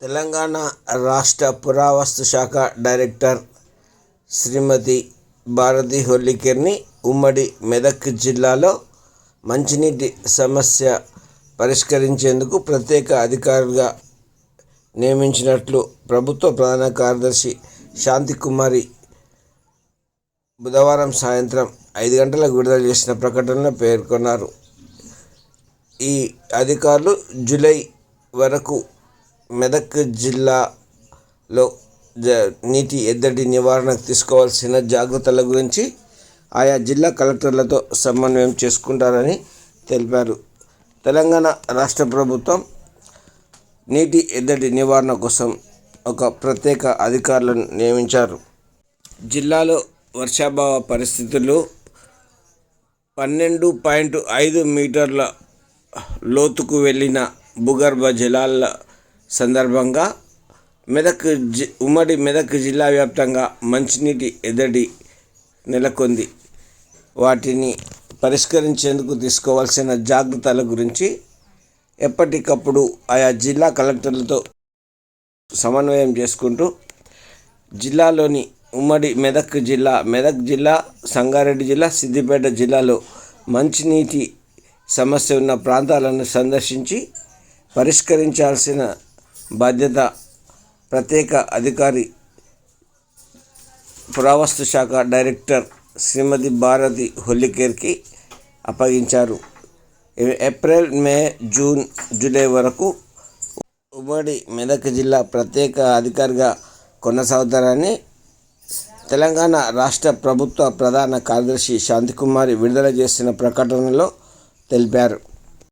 తెలంగాణ రాష్ట్ర పురావస్తు శాఖ డైరెక్టర్ శ్రీమతి భారతి హోళీకేర్ని ఉమ్మడి మెదక్ జిల్లాలో మంచినీటి సమస్య పరిష్కరించేందుకు ప్రత్యేక అధికారులుగా నియమించినట్లు ప్రభుత్వ ప్రధాన కార్యదర్శి శాంతికుమారి బుధవారం సాయంత్రం ఐదు గంటలకు విడుదల చేసిన ప్రకటనలో పేర్కొన్నారు. ఈ అధికారులు జూలై వరకు మెదక్ జిల్లాలో జ నీటి ఎద్దడి నివారణకు తీసుకోవాల్సిన జాగ్రత్తల గురించి ఆయా జిల్లా కలెక్టర్లతో సమన్వయం చేసుకుంటారని తెలిపారు. తెలంగాణ రాష్ట్ర ప్రభుత్వం నీటి ఎద్దడి నివారణ కోసం ఒక ప్రత్యేక అధికారులను నియమించారు. జిల్లాలో వర్షాభావ పరిస్థితులు పన్నెండు పాయింట్ ఐదు మీటర్ల లోతుకు వెళ్ళిన భూగర్భ జలాల సందర్భంగా మెదక్ జి ఉమ్మడి మెదక్ జిల్లా వ్యాప్తంగా మంచినీటి ఎద్దడి నెలకొంది. వాటిని పరిష్కరించేందుకు తీసుకోవాల్సిన జాగ్రత్తల గురించి ఎప్పటికప్పుడు ఆయా జిల్లా కలెక్టర్లతో సమన్వయం చేసుకుంటూ జిల్లాలోని ఉమ్మడి మెదక్ జిల్లా మెదక్ జిల్లా సంగారెడ్డి జిల్లా సిద్దిపేట జిల్లాలో మంచినీటి సమస్య ఉన్న ప్రాంతాలను సందర్శించి పరిష్కరించాల్సిన బాధ్యత ప్రత్యేక అధికారి పురావస్తు శాఖ డైరెక్టర్ శ్రీమతి భారతి హొల్లికేర్కి అప్పగించారు. ఏప్రిల్ మే జూన్ జూలై వరకు ఉమ్మడి మెదక్ జిల్లా ప్రత్యేక అధికారిగా కొనసాగుతారని తెలంగాణ రాష్ట్ర ప్రభుత్వ ప్రధాన కార్యదర్శి శాంతికుమారి విడుదల చేసిన ప్రకటనలో తెలిపారు.